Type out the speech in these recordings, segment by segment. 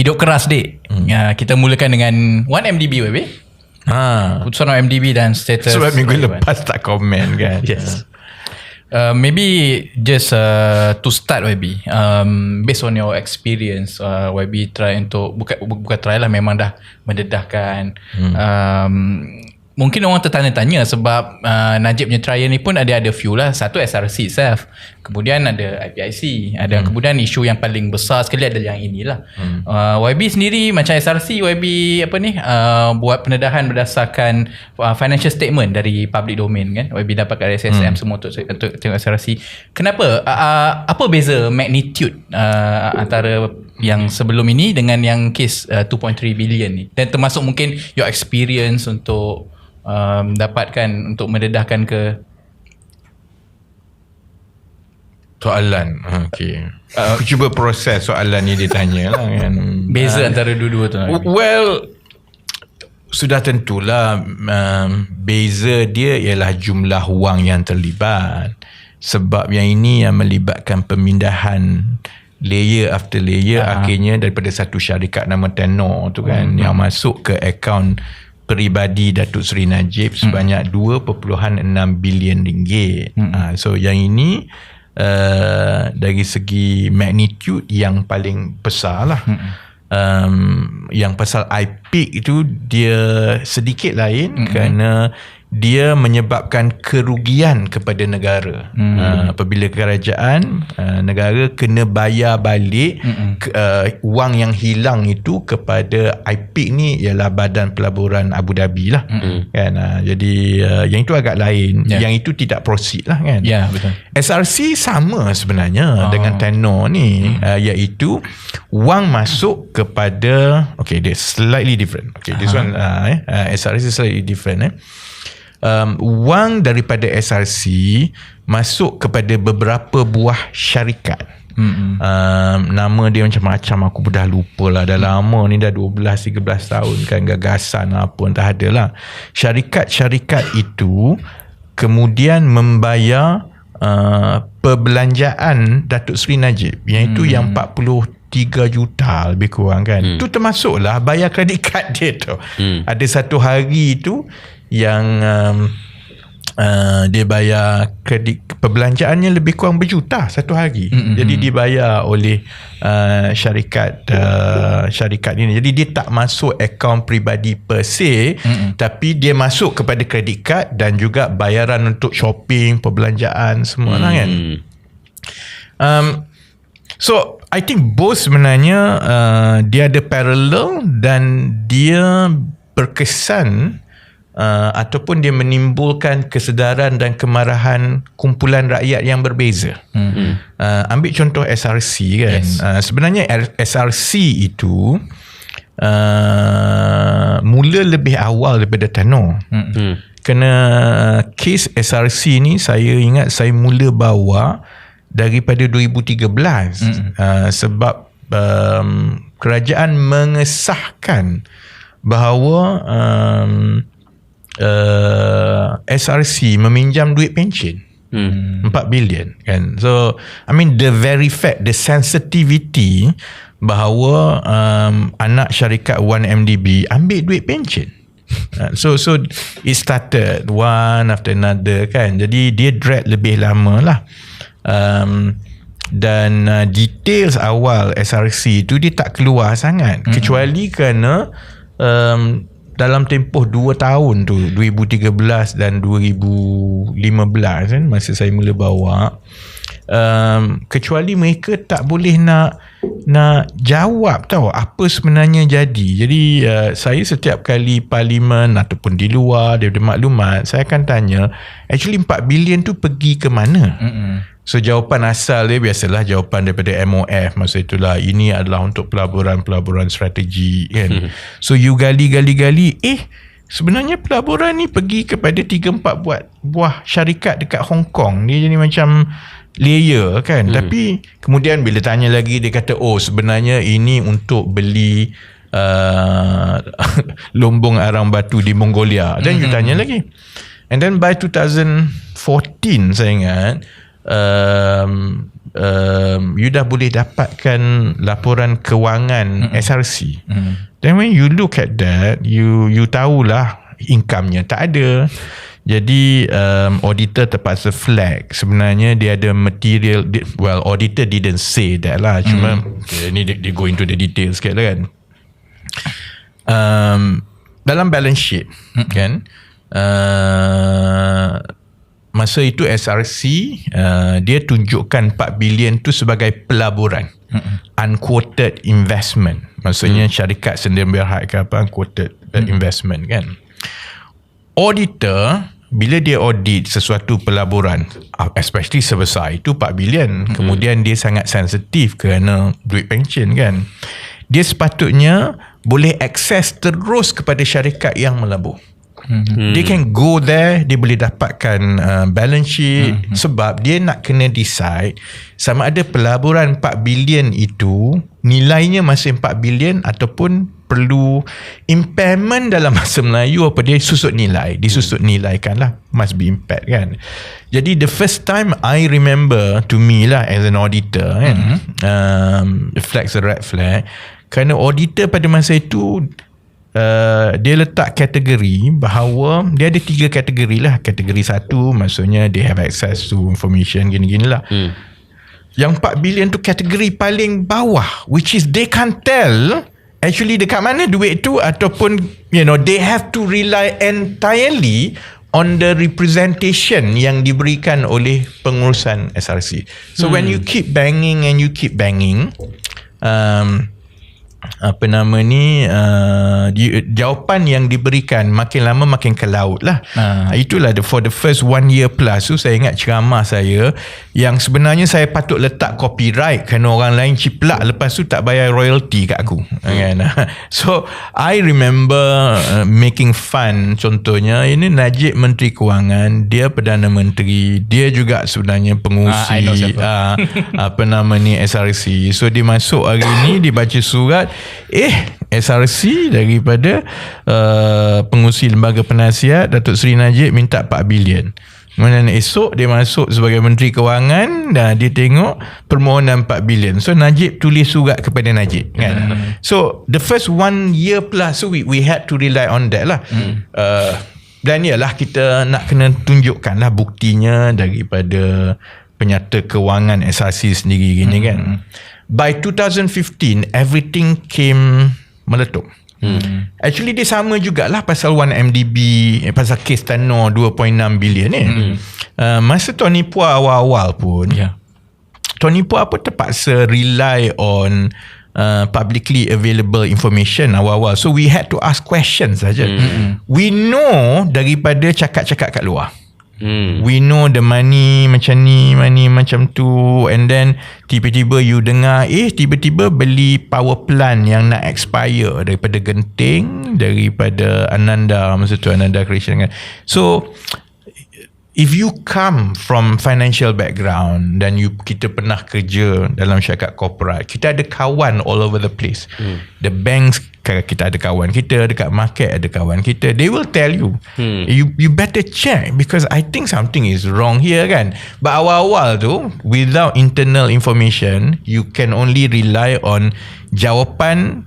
Hidup keras dik. Hmm. Uh, kita mulakan dengan 1MDB WB. Ha. Putusan 1MDB dan status. Sebab minggu lepas tak komen kan. Yes. Uh, maybe just uh, to start YB um, based on your experience uh, YB try untuk bukan bu- bukan try lah memang dah mendedahkan hmm. um, mungkin orang tertanya-tanya sebab uh, Najib punya trial ni pun ada ada few lah. Satu SRC itself. Kemudian ada IPIC ada hmm. kemudian isu yang paling besar sekali ada yang inilah. Hmm. uh, YB sendiri macam SRC YB apa ni uh, buat pendedahan berdasarkan uh, financial statement dari public domain kan. YB dapat kat SSM hmm. semua untuk, untuk tengok SRC kenapa? Uh, uh, apa beza magnitude uh, antara yang sebelum ini dengan yang kes uh, 2.3 billion ni? Dan termasuk mungkin your experience untuk um, dapatkan untuk mendedahkan ke Soalan. Ha, Okay. Uh, Aku cuba proses soalan ni dia tanya lah kan. beza antara dua-dua tu Well, sudah tentulah um, beza dia ialah jumlah wang yang terlibat. Sebab yang ini yang melibatkan pemindahan layer after layer Ah. akhirnya daripada satu syarikat nama Tenor tu kan Hmm. yang masuk ke akaun peribadi Datuk Seri Najib Hmm. sebanyak 2.6 bilion ringgit. Ha, so yang ini uh, dari segi magnitude yang paling besar lah. Um, yang pasal IPIC itu dia sedikit lain kerana dia menyebabkan kerugian kepada negara. Hmm. Uh, apabila kerajaan uh, negara kena bayar balik ke, uh, wang yang hilang itu kepada IPIC ni ialah Badan Pelaburan Abu Dhabi lah. Kan uh, jadi uh, yang itu agak lain. Ya. Yang itu tidak proceed lah kan. ya betul SRC sama sebenarnya oh. dengan tenor ni hmm. uh, iaitu wang masuk kepada okay dia slightly different okay this one uh, eh, uh, SRC slightly different eh um, wang daripada SRC masuk kepada beberapa buah syarikat. Mm-mm. um, nama dia macam-macam aku dah lupa lah. Dah lama ni dah 12-13 tahun kan gagasan apa entah ada lah. Syarikat-syarikat itu kemudian membayar uh, perbelanjaan Datuk Seri Najib. Yang itu yang 43 juta lebih kurang kan. Hmm. tu termasuklah bayar kredit kad dia tu. Hmm. ada satu hari itu yang um, Uh, dia bayar kredit perbelanjaannya lebih kurang berjuta satu hari. Mm-hmm. Jadi dibayar oleh uh, syarikat uh, syarikat ini. Jadi dia tak masuk akaun peribadi per se mm-hmm. tapi dia masuk kepada kredit kad dan juga bayaran untuk shopping, perbelanjaan semua mm. lah kan. Um, so I think both sebenarnya uh, dia ada parallel dan dia berkesan uh, ataupun dia menimbulkan kesedaran dan kemarahan kumpulan rakyat yang berbeza. Hmm. Uh, ambil contoh SRC kan. Yes. Uh, sebenarnya R- SRC itu uh, mula lebih awal daripada Tanor. Hmm. Kena kes SRC ni saya ingat saya mula bawa daripada 2013 hmm. uh, sebab um, kerajaan mengesahkan bahawa um, uh, SRC meminjam duit pension hmm. 4 bilion kan? So I mean the very fact the sensitivity bahawa um, anak syarikat 1MDB ambil duit pension Uh, so so it started one after another kan? Jadi dia drag lebih lama lah. Um, dan uh, details awal SRC tu dia tak keluar sangat. Hmm. kecuali kerana um, dalam tempoh 2 tahun tu 2013 dan 2015 kan masa saya mula bawa um, kecuali mereka tak boleh nak nak jawab tahu apa sebenarnya jadi jadi uh, saya setiap kali parlimen ataupun di luar daripada maklumat saya akan tanya actually 4 bilion tu pergi ke mana Mm-mm. So jawapan asal dia biasalah jawapan daripada MOF masa itulah ini adalah untuk pelaburan-pelaburan strategi kan. So you gali-gali-gali eh sebenarnya pelaburan ni pergi kepada 3 4 buat buah syarikat dekat Hong Kong. Dia jadi macam layer kan. Hmm. Tapi kemudian bila tanya lagi dia kata oh sebenarnya ini untuk beli uh, lombong arang batu di Mongolia. Dan you tanya lagi. And then by 2014 saya ingat um, um, you dah boleh dapatkan laporan kewangan mm-hmm. SRC. Mm-hmm. Then when you look at that, you you tahulah income-nya tak ada. Jadi um, auditor terpaksa flag sebenarnya dia ada material well auditor didn't say that lah cuma mm. okay, ni dia, dia go into the details sikit lah kan um, dalam balance sheet mm. kan uh, masa itu SRC uh, dia tunjukkan 4 bilion tu sebagai pelaburan mm. unquoted investment maksudnya mm. syarikat sendiri berhad ke apa unquoted mm. investment kan auditor bila dia audit sesuatu pelaburan especially sebesar itu 4 bilion mm-hmm. kemudian dia sangat sensitif kerana duit pension kan dia sepatutnya boleh akses terus kepada syarikat yang melabur Mm-hmm. Dia can go there Dia boleh dapatkan uh, Balance sheet mm-hmm. Sebab dia nak kena decide Sama ada pelaburan 4 bilion itu Nilainya masih 4 bilion Ataupun perlu Impairment dalam bahasa Melayu Apa dia susut nilai Disusut nilaikan lah Must be impaired kan Jadi the first time I remember To me lah As an auditor kan mm-hmm. um, Flags a red flag Kerana auditor pada masa itu Uh, dia letak kategori bahawa dia ada tiga kategori lah kategori satu maksudnya they have access to information gini-gini lah hmm. yang 4 bilion tu kategori paling bawah which is they can't tell actually dekat mana duit tu ataupun you know they have to rely entirely on the representation yang diberikan oleh pengurusan SRC so hmm. when you keep banging and you keep banging um, apa nama ni uh, di, jawapan yang diberikan makin lama makin ke laut lah. Uh. itulah the, for the first one year plus tu saya ingat ceramah saya yang sebenarnya saya patut letak copyright kerana orang lain ciplak. Lepas tu tak bayar royalty kat aku. Hmm. kan? So I remember uh, making fun. Contohnya ini Najib Menteri Kewangan dia Perdana Menteri dia juga sebenarnya pengusi uh, uh, apa nama ni SRC so dia masuk hari ni dia baca surat eh SRC daripada uh, pengusi lembaga penasihat Datuk Seri Najib minta 4 bilion Kemudian esok dia masuk sebagai Menteri Kewangan dan dia tengok permohonan 4 bilion. So Najib tulis surat kepada Najib kan. Hmm. So the first one year plus so we we had to rely on that lah. Hmm. Uh, dan ialah kita nak kena tunjukkan lah buktinya daripada penyata kewangan SRC sendiri gini hmm. kan by 2015 everything came meletup hmm. actually dia sama jugalah pasal 1MDB eh, pasal kes tanah 2.6 bilion ni hmm. uh, masa Tony Pua awal-awal pun yeah. Tony Pua pun terpaksa rely on uh, publicly available information awal-awal so we had to ask questions saja hmm. we know daripada cakap-cakap kat luar Hmm. We know the money macam ni, money macam tu and then tiba-tiba you dengar eh tiba-tiba beli power plant yang nak expire daripada Genting, daripada Ananda masa tu Ananda Creation kan. So if you come from financial background dan you kita pernah kerja dalam syarikat corporate, kita ada kawan all over the place. Hmm. The banks kita ada kawan kita dekat market ada kawan kita they will tell you hmm. you you better check because i think something is wrong here kan but awal-awal tu without internal information you can only rely on jawapan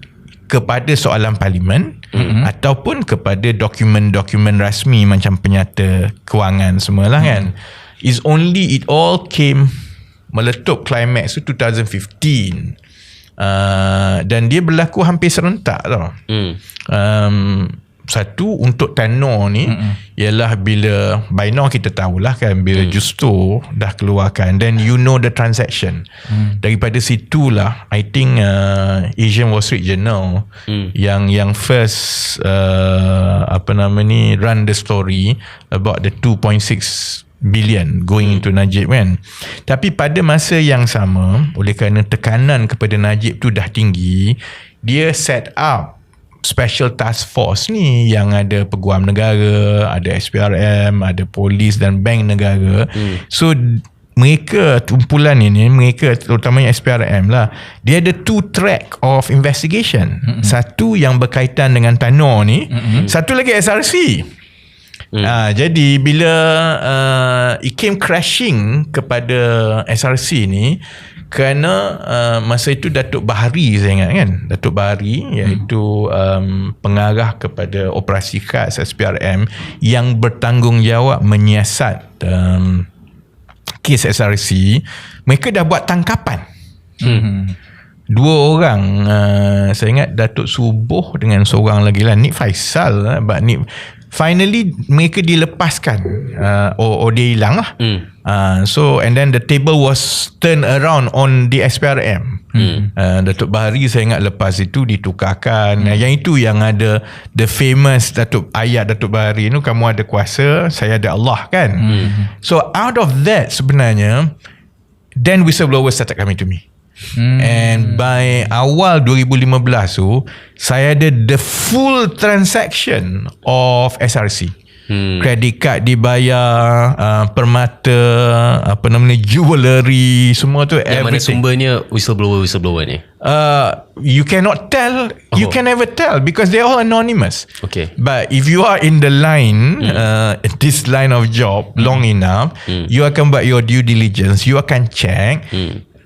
kepada soalan parlimen mm-hmm. ataupun kepada dokumen-dokumen rasmi macam penyata kewangan semualah mm-hmm. kan is only it all came meletup climax tu 2015 Uh, dan dia berlaku hampir serentak tau. Hmm. Um, satu untuk tenor ni mm ialah bila by now kita tahulah kan bila mm. Justo dah keluarkan then you know the transaction mm. daripada situlah I think uh, Asian Wall Street Journal mm. yang yang first uh, apa nama ni run the story about the 2.6 billion going hmm. into Najib kan. Tapi pada masa yang sama, oleh kerana tekanan kepada Najib tu dah tinggi, dia set up special task force ni yang ada peguam negara, ada SPRM, ada polis dan bank negara. Hmm. So mereka tumpulan ini mereka terutamanya SPRM lah dia ada two track of investigation mm-hmm. satu yang berkaitan dengan tanah ni mm-hmm. satu lagi SRC Hmm. Uh, jadi bila uh, it came crashing kepada SRC ni kerana uh, masa itu Datuk Bahari saya ingat kan Datuk Bahari iaitu um, pengarah kepada operasi khas SPRM yang bertanggungjawab menyiasat um, kes SRC mereka dah buat tangkapan Hmm. dua orang uh, saya ingat Datuk Subuh dengan seorang lagi lah Nik Faisal uh, but Nik finally mereka dilepaskan uh, or, or dia hilang lah Hmm. Uh, so and then the table was turned around on the SPRM Hmm. uh, Datuk Bahari saya ingat lepas itu ditukarkan hmm. yang itu yang ada the famous Datuk ayat Datuk Bahari tu kamu ada kuasa saya ada Allah kan hmm. so out of that sebenarnya then whistleblower started coming to me Hmm. And by awal 2015 tu saya ada the full transaction of SRC. Hmm. Credit card dibayar, uh, permata, apa namanya jewellery, semua tu Yang mana everything. sumbernya whistleblower-whistleblower ni? Uh, you cannot tell, you Oh. can never tell because they're all anonymous. Okay. But if you are in the line, uh, this line of job long enough, you akan buat your due diligence, you akan check.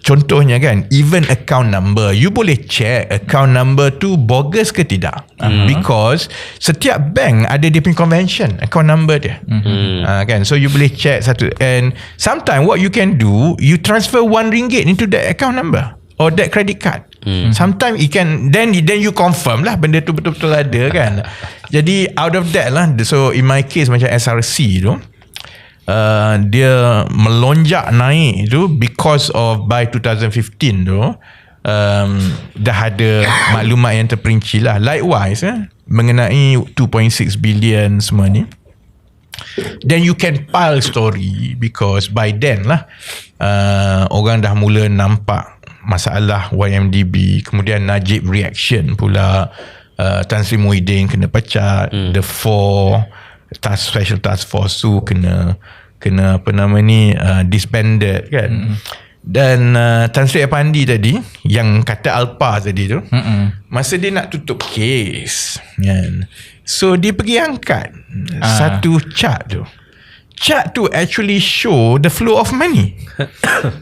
Contohnya kan, even account number, you boleh check account number tu bogus ke tidak. Because setiap bank ada dia punya convention, account number dia. Uh, kan, so you boleh check satu. And sometimes what you can do, you transfer one ringgit into that account number or that credit card. Hmm. Sometimes it can then then you confirm lah benda tu betul-betul ada kan. Jadi out of that lah so in my case macam SRC tu uh, dia melonjak naik tu because of by 2015 tu um, dah ada maklumat yang terperinci lah. Likewise eh, mengenai 2.6 billion semua ni then you can pile story because by then lah uh, orang dah mula nampak masalah YMDB kemudian Najib reaction pula uh, Tan Sri Muhyiddin kena pecat hmm. the four task special task force tu kena kena apa nama ni uh, disbanded kan hmm. dan uh, Tan Sri Apandi tadi yang kata Alpa tadi tu Mm-mm. masa dia nak tutup kes kan so dia pergi angkat satu chart tu chart tu actually show the flow of money.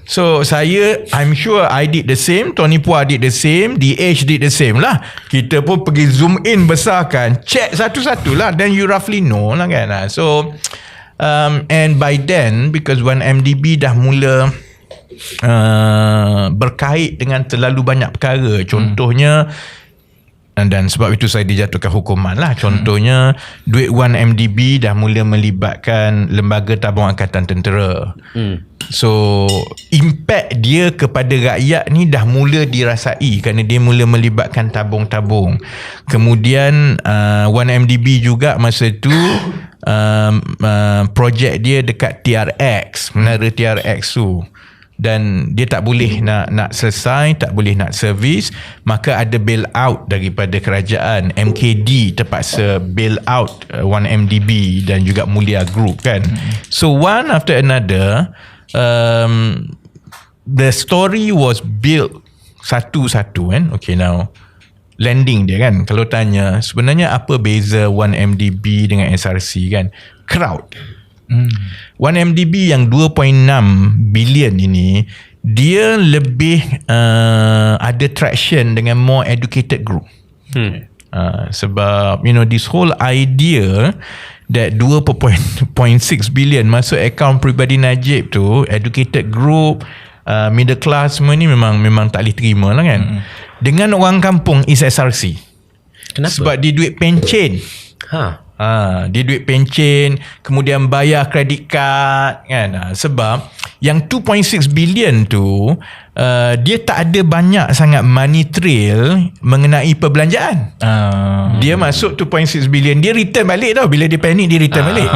So saya I'm sure I did the same Tony Pua did the same DH did the same lah. Kita pun pergi zoom in besarkan. Check satu-satu lah then you roughly know lah kan. Ah, so um, and by then because when MDB dah mula uh, berkait dengan terlalu banyak perkara. Contohnya dan, dan sebab itu saya dijatuhkan hukuman lah contohnya duit wan MDB dah mula melibatkan lembaga tabung angkatan tentera Hmm. So impact dia kepada rakyat ni dah mula dirasai kerana dia mula melibatkan tabung-tabung. Kemudian uh, 1MDB juga masa tu um, uh, projek dia dekat TRX, menara TRX tu dan dia tak boleh nak nak selesai, tak boleh nak servis, maka ada bail out daripada kerajaan. MKD terpaksa bail out uh, 1MDB dan juga Mulia Group kan. So one after another um, the story was built satu-satu kan. Okay now landing dia kan. Kalau tanya sebenarnya apa beza 1MDB dengan SRC kan? Crowd. Hmm. 1MDB yang 2.6 bilion ini dia lebih uh, ada traction dengan more educated group. Hmm. Uh, sebab you know this whole idea that 2.6 billion masuk akaun peribadi Najib tu educated group uh, middle class semua ni memang memang tak boleh terima lah kan. Hmm. Dengan orang kampung is SRC. Kenapa? Sebab dia duit pencen. ha. Ha, dia duit pencen, kemudian bayar kredit card kan. Ha, sebab yang 2.6 billion tu uh, dia tak ada banyak sangat money trail mengenai perbelanjaan. Uh, Dia masuk 2.6 billion Dia return balik tau. Bila dia panik Dia return balik.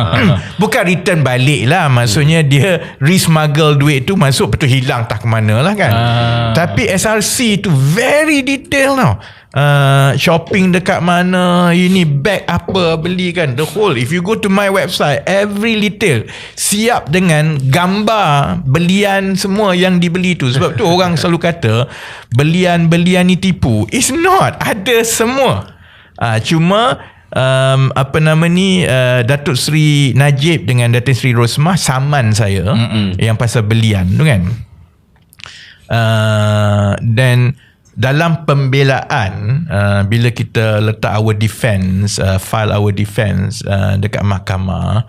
Bukan return balik lah. Maksudnya dia Resmuggle duit tu Masuk betul hilang Tak ke mana lah kan? Ah. Tapi SRC tu Very detail tau Uh, shopping dekat mana ini bag apa beli kan. The whole if you go to my website every detail siap dengan gambar belian semua yang dibeli tu. Sebab tu orang selalu kata belian-belian ni tipu. It's not. Ada semua. Ah, cuma um, apa nama ni uh, Datuk Seri Najib dengan Datuk Seri Rosmah saman saya Mm-mm. yang pasal belian tu kan. Uh, dan dalam pembelaan uh, bila kita letak our defense uh, file our defense uh, dekat mahkamah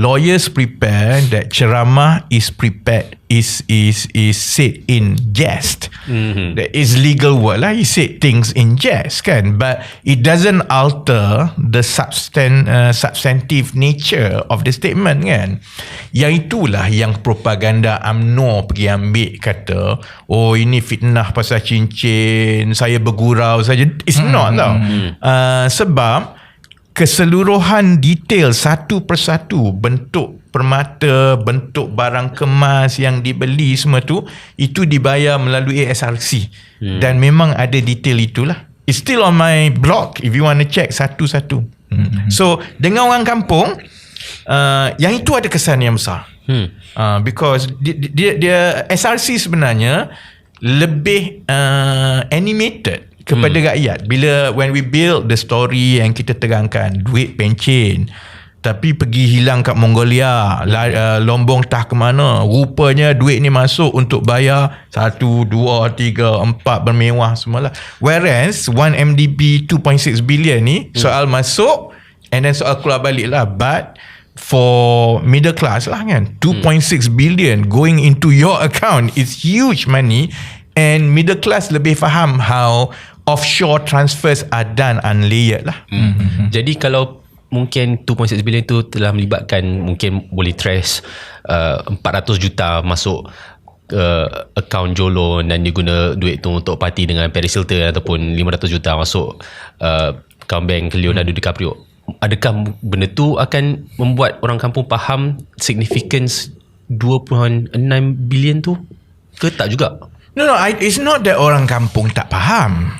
lawyers prepare that ceramah is prepared is is is said in jest. Mm-hmm. that is legal word lah. He said things in jest kan? But it doesn't alter the substan uh, substantive nature of the statement kan? Yang itulah yang propaganda UMNO pergi ambil kata oh ini fitnah pasal cincin saya bergurau saja. It's mm-hmm. not tau uh, sebab keseluruhan detail satu persatu bentuk permata, bentuk barang kemas yang dibeli semua tu itu dibayar melalui SRC hmm. dan memang ada detail itulah. It's still on my blog if you want to check satu-satu. Hmm. So dengan orang kampung uh, yang itu ada kesan yang besar. Hmm. Uh, because dia, dia, dia SRC sebenarnya lebih uh, animated kepada hmm. rakyat bila when we build the story yang kita terangkan duit pencen tapi pergi hilang kat Mongolia uh, lombong tah ke mana rupanya duit ni masuk untuk bayar satu, dua, tiga, empat bermewah semualah whereas 1MDB 2.6 billion ni hmm. soal masuk and then soal keluar balik lah but for middle class lah kan 2.6 hmm. billion going into your account is huge money and middle class lebih faham how offshore transfers are done unlayered lah. Mm-hmm. Jadi kalau mungkin 2.6 bilion tu telah melibatkan mungkin boleh trace uh, 400 juta masuk uh, akaun Jolo dan dia guna duit tu untuk parti dengan Paris Hilton ataupun 500 juta masuk uh, akaun bank Leonardo hmm. DiCaprio. Adakah benda tu akan membuat orang kampung faham significance 2.6 bilion tu ke tak juga? No, no, I, it's not that orang kampung tak faham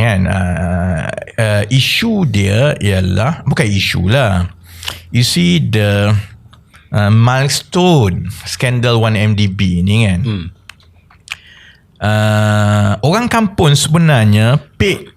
kan? Uh, uh, isu dia ialah bukan isu lah. You see the uh, milestone scandal 1MDB ni kan? Hmm. uh, orang kampung sebenarnya pay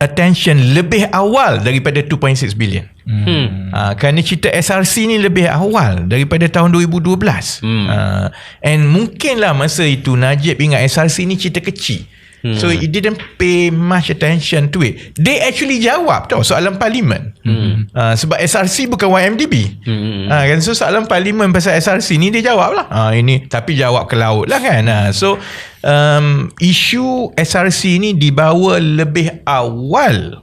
attention lebih awal daripada 2.6 billion. Hmm. uh, kerana cerita SRC ni lebih awal daripada tahun 2012 hmm. uh, and mungkinlah masa itu Najib ingat SRC ni cerita kecil Hmm. So it didn't pay much attention to it. They actually jawab tau soalan parlimen. Hmm. Uh, sebab SRC bukan YMDB. Hmm. Uh, kan so soalan parlimen pasal SRC ni dia jawab lah. Uh, ini tapi jawab ke laut lah kan. Uh, so um, isu SRC ni dibawa lebih awal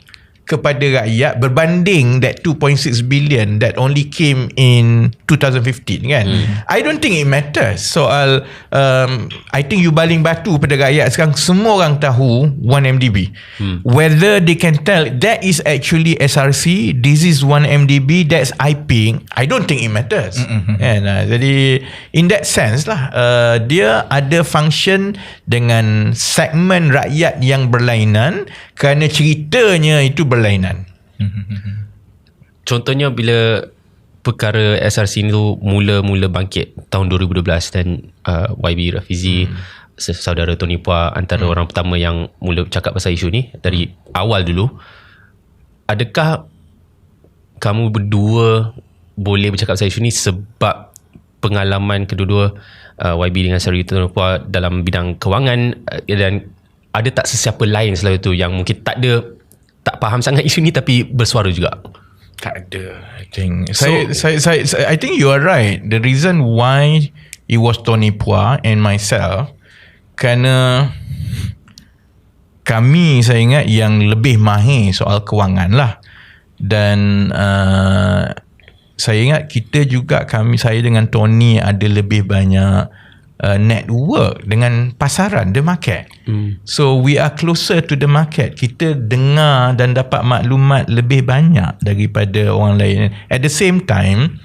kepada rakyat berbanding that 2.6 billion that only came in 2015 kan hmm. I don't think it matters soal um, I think you baling batu pada rakyat sekarang semua orang tahu 1MDB hmm. whether they can tell that is actually SRC this is 1MDB that's IP I don't think it matters mm-hmm. and, uh, jadi in that sense lah uh, dia ada function dengan segmen rakyat yang berlainan kerana ceritanya itu berlainan. Contohnya bila perkara SRC ni tu mula-mula bangkit tahun 2012 dan uh, YB Rafizi hmm. saudara Tony Pua antara hmm. orang pertama yang mula cakap pasal isu ni dari awal dulu adakah kamu berdua boleh bercakap pasal isu ni sebab pengalaman kedua-dua uh, YB dengan Sari Tony Pua dalam bidang kewangan uh, dan ada tak sesiapa lain selain itu yang mungkin tak ada tak faham sangat isu ni tapi bersuara juga? Tak ada I think. So, saya, saya, saya, saya I think you are right. The reason why it was Tony Pua and myself kerana kami saya ingat yang lebih mahir soal kewangan lah. Dan uh, saya ingat kita juga kami saya dengan Tony ada lebih banyak uh, network dengan pasaran the market. Hmm. So we are closer to the market. Kita dengar dan dapat maklumat lebih banyak daripada orang lain. At the same time,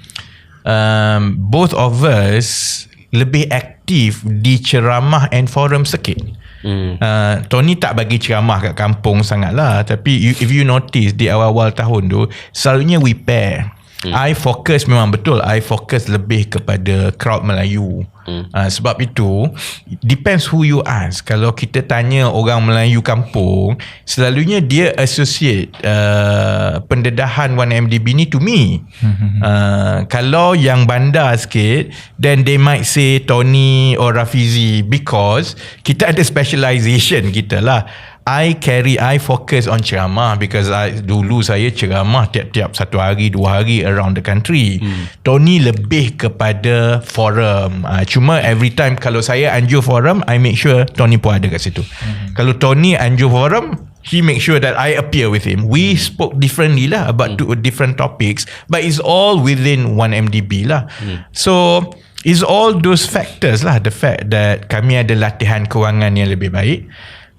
um, both of us lebih aktif di ceramah and forum sikit. Hmm. Uh, Tony tak bagi ceramah kat kampung sangat lah Tapi you, if you notice Di awal-awal tahun tu Selalunya we pair hmm. I fokus memang betul I fokus lebih kepada crowd Melayu Hmm. Uh, sebab itu depends who you ask. Kalau kita tanya orang Melayu kampung, selalunya dia associate uh, pendedahan 1MDB ni to me. Hmm. Uh, kalau yang bandar sikit, then they might say Tony or Rafizi because kita ada specialization kita lah. I carry I focus on ceramah because I dulu saya ceramah tiap-tiap satu hari dua hari around the country. Hmm. Tony lebih kepada forum. Uh, cuma every time kalau saya anjur forum, I make sure Tony pun ada kat situ. Hmm. Kalau Tony anjur forum, he make sure that I appear with him. We spoke differently lah about hmm. two different topics, but it's all within one MDB lah. Hmm. So It's all those factors lah The fact that Kami ada latihan kewangan yang lebih baik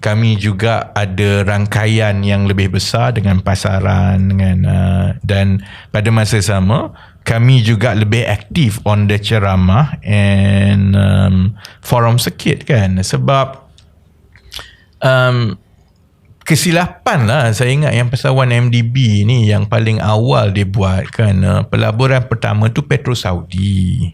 kami juga ada rangkaian yang lebih besar dengan pasaran dengan uh, dan pada masa sama kami juga lebih aktif on the ceramah and um, forum sikit kan. Sebab um, kesilapan lah. Saya ingat yang pasal 1MDB ni yang paling awal dia buat kan uh, pelaburan pertama tu Petro Saudi.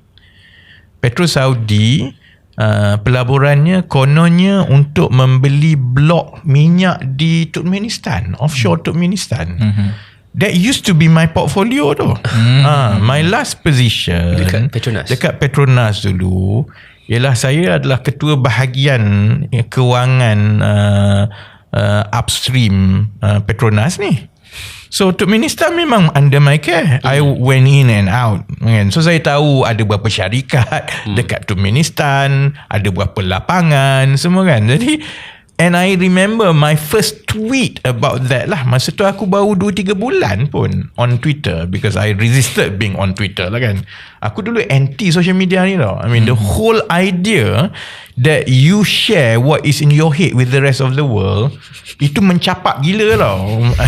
Petro Saudi Uh, pelaburannya kononnya untuk membeli blok minyak di Turkmenistan, offshore hmm. Turkmenistan. Mm-hmm. That used to be my portfolio tu. Mm-hmm. Uh, my last position dekat Petronas. Dekat Petronas dulu ialah saya adalah ketua bahagian kewangan uh, uh, upstream uh, Petronas ni. So Turkmenistan memang under my care. Mm. I went in and out. Kan? So saya tahu ada berapa syarikat mm. dekat Turkmenistan, ada berapa lapangan, semua kan. Jadi And I remember my first tweet about that lah. Masa tu aku baru 2-3 bulan pun on Twitter because I resisted being on Twitter lah kan. Aku dulu anti social media ni tau. I mean the whole idea that you share what is in your head with the rest of the world itu mencapak gila tau.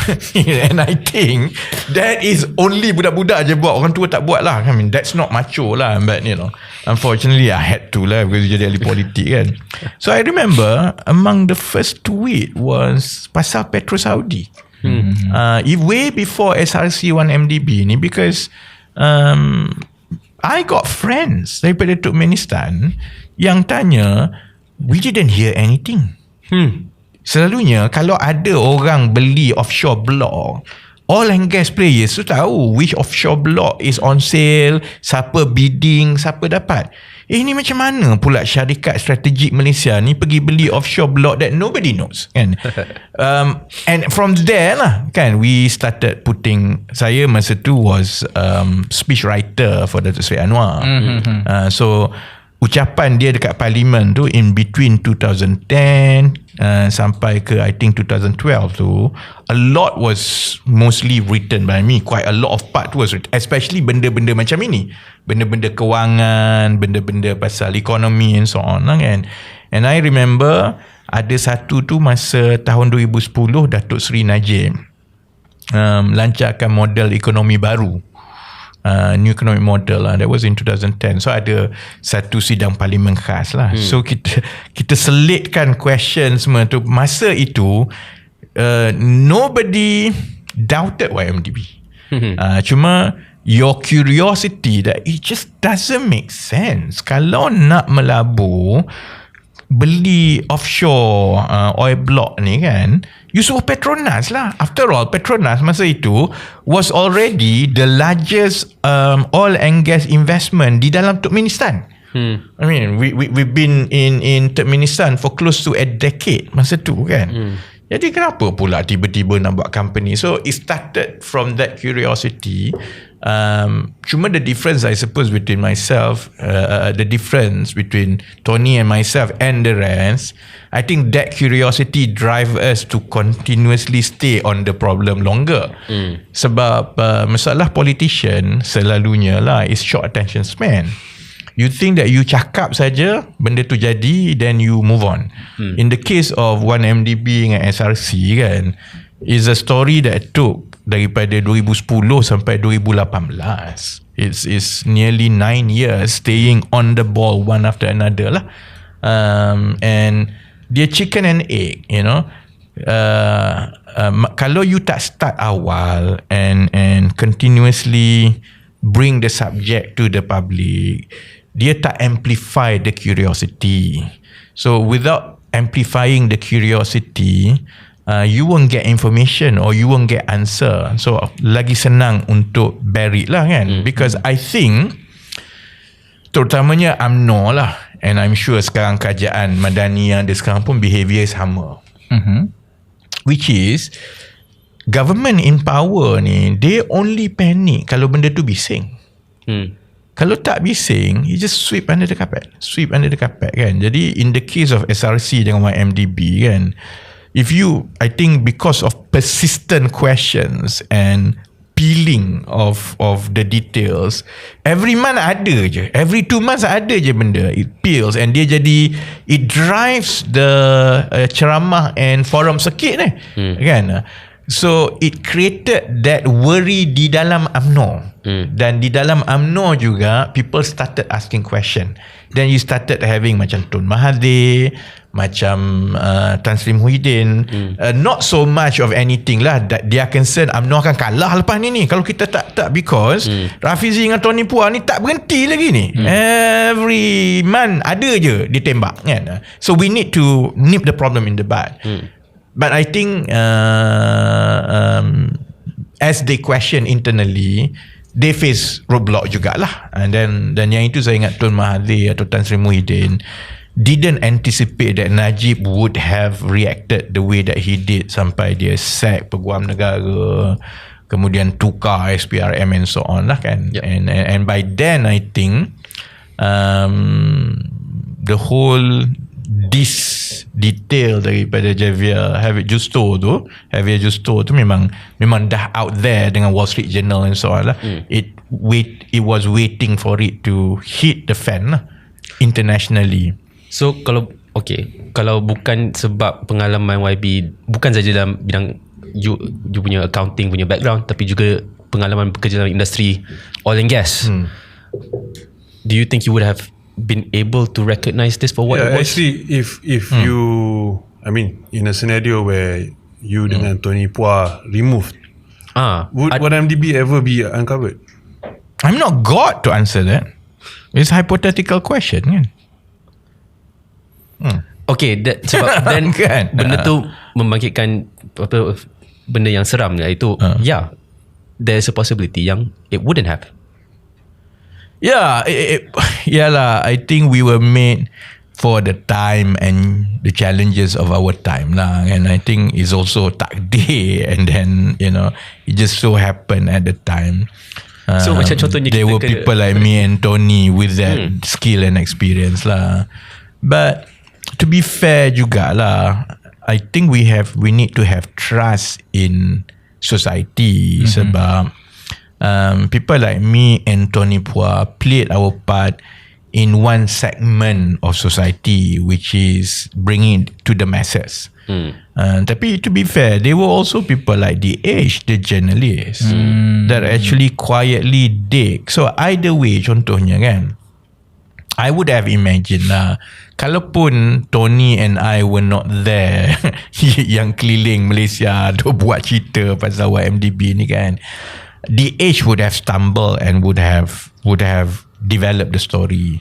And I think that is only budak-budak je buat. Orang tua tak buat lah. I mean that's not macho lah. But you know unfortunately I had to lah because jadi ahli politik kan. So I remember among the first tweet was pasal Petro Saudi. Hmm. Uh, way before SRC 1MDB ni because um, I got friends daripada Turkmenistan yang tanya we didn't hear anything. Hmm. Selalunya kalau ada orang beli offshore block all and gas players tu tahu which offshore block is on sale, siapa bidding, siapa dapat. Eh ini macam mana pula syarikat strategik Malaysia ni pergi beli offshore block that nobody knows kan. um, and from there lah kan we started putting saya masa tu was um, speech writer for Datuk Seri Anwar. Mm-hmm. Uh, so ucapan dia dekat parlimen tu in between 2010 uh, sampai ke I think 2012 tu a lot was mostly written by me quite a lot of part was written especially benda-benda macam ini benda-benda kewangan benda-benda pasal ekonomi and so on lah kan? And I remember ada satu tu masa tahun 2010 Datuk Seri Najib um, lancarkan model ekonomi baru. Uh, new economic model lah. That was in 2010 so ada satu sidang parlimen khas lah. Hmm. so kita kita selitkan question semua tu. Masa itu uh, nobody doubted YMDB hmm. uh, cuma your curiosity that it just doesn't make sense kalau nak melabur beli offshore uh, oil block ni kan you suruh Petronas lah after all Petronas masa itu was already the largest um, oil and gas investment di dalam Turkmenistan hmm. I mean we, we, we've been in in Turkmenistan for close to a decade masa tu kan hmm. Jadi kenapa pula tiba-tiba nak buat company? So it started from that curiosity um, cuma the difference I suppose between myself uh, uh, the difference between Tony and myself and the rest I think that curiosity drive us to continuously stay on the problem longer mm. sebab uh, masalah politician selalunya lah is short attention span you think that you cakap saja benda tu jadi then you move on mm. in the case of 1MDB dengan SRC kan is a story that took daripada 2010 sampai 2018 it's is nearly 9 years staying on the ball one after another lah. Um, and dia chicken and egg you know. Uh, uh, kalau you tak start awal and and continuously bring the subject to the public dia tak amplify the curiosity. So without amplifying the curiosity, uh, you won't get information or you won't get answer. So lagi senang untuk bury lah kan. Because I think terutamanya UMNO lah and I'm sure sekarang kerajaan madani yang ada sekarang pun behaviour sama. Mm-hmm. Which is government in power ni they only panic kalau benda tu bising. Hmm. Kalau tak bising, you just sweep under the carpet. Sweep under the carpet kan. Jadi in the case of SRC dengan YMDB kan, if you, I think because of persistent questions and peeling of of the details, every month ada je. Every two months ada je benda. It peels and dia jadi, it drives the uh, ceramah and forum circuit ni. Hmm. Kan? So it created that worry di dalam UMNO. Hmm. Dan di dalam UMNO juga people started asking question. Then you started having macam Tun Mahathir, macam uh, Tan Sri Muhyiddin. Hmm. Uh, not so much of anything lah. That they are concerned UMNO akan kalah lepas ni ni. Kalau kita tak tak because hmm. Rafizi dengan Tony Puan ni tak berhenti lagi ni. Hmm. Every month ada je ditembak kan. So we need to nip the problem in the bud. Hmm. But I think uh, um, as they question internally, they face roadblock jugalah. And then dan yang itu saya ingat Tun Mahathir atau Tan Sri Muhyiddin didn't anticipate that Najib would have reacted the way that he did sampai dia sack peguam negara kemudian tukar SPRM and so on lah kan Yep. and, and and by then I think um, the whole this detail daripada Javier Javier Justo tu Javier Justo tu memang memang dah out there dengan Wall Street Journal and so on lah Hmm. it wait it was waiting for it to hit the fan lah internationally So kalau okay, kalau bukan sebab pengalaman YB bukan saja dalam bidang you you punya accounting punya background tapi juga pengalaman bekerja dalam industri oil and gas. Hmm. Do you think you would have been able to recognize this for what yeah, it was? actually, if if you, I mean, in a scenario where you dengan Tony Pua removed, ah, would ad- would MDB ever be uncovered? I'm not God to answer that it's a hypothetical question kan Okay, that sebab then Kan? benda tu membangkitkan apa benda yang seram iaitu Ah. yeah, there's a possibility yang it wouldn't have. Yeah, it, it, yeah lah. I think we were made for the time and the challenges of our time lah. And I think it's also takdir and then you know it just so happened at the time. So, macam contohnya there were people like me and Tony with that skill and experience lah. But to be fair juga lah, I think we have we need to have trust in society sebab um, people like me and Tony Pua played our part in one segment of society which is bringing it to the masses. Uh, tapi to be fair, there were also people like the Age, the journalists that actually quietly dig. So either way, contohnya kan, I would have imagined lah Kalaupun Tony and I were not there Yang keliling Malaysia Tu buat cerita Pasal YMDB ni kan The age would have stumbled And would have Would have Developed the story.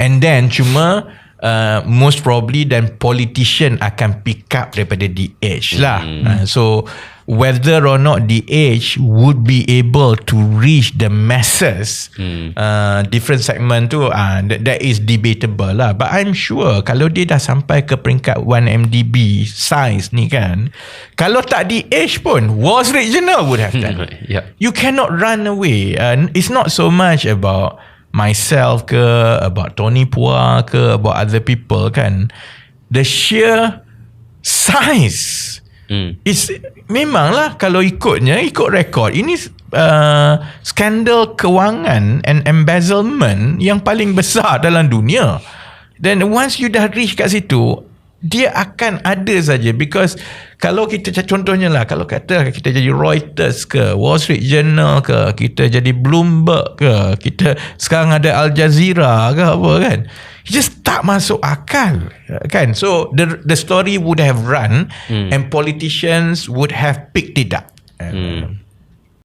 And then cuma uh, Most probably Then politician Akan pick up Daripada the age lah. Uh, So Whether or not the age would be able to reach the masses, uh, different segment tu, uh, that, that is debatable lah. But I'm sure kalau dia dah sampai ke peringkat 1MDB size ni kan, kalau tak the age pun, Wall Street Journal would have done. yeah. You cannot run away. Uh, it's not so much about myself ke, about Tony Pua ke, about other people kan. The sheer size Hmm. It's memanglah kalau ikutnya ikut rekod ini uh, skandal kewangan and embezzlement yang paling besar dalam dunia. Then once you dah reach kat situ dia akan ada saja because kalau kita contohnya lah kalau kata kita jadi Reuters ke Wall Street Journal ke kita jadi Bloomberg ke kita sekarang ada Al Jazeera ke apa kan just tak masuk akal kan? So the the story would have run and politicians would have picked it up. Hmm.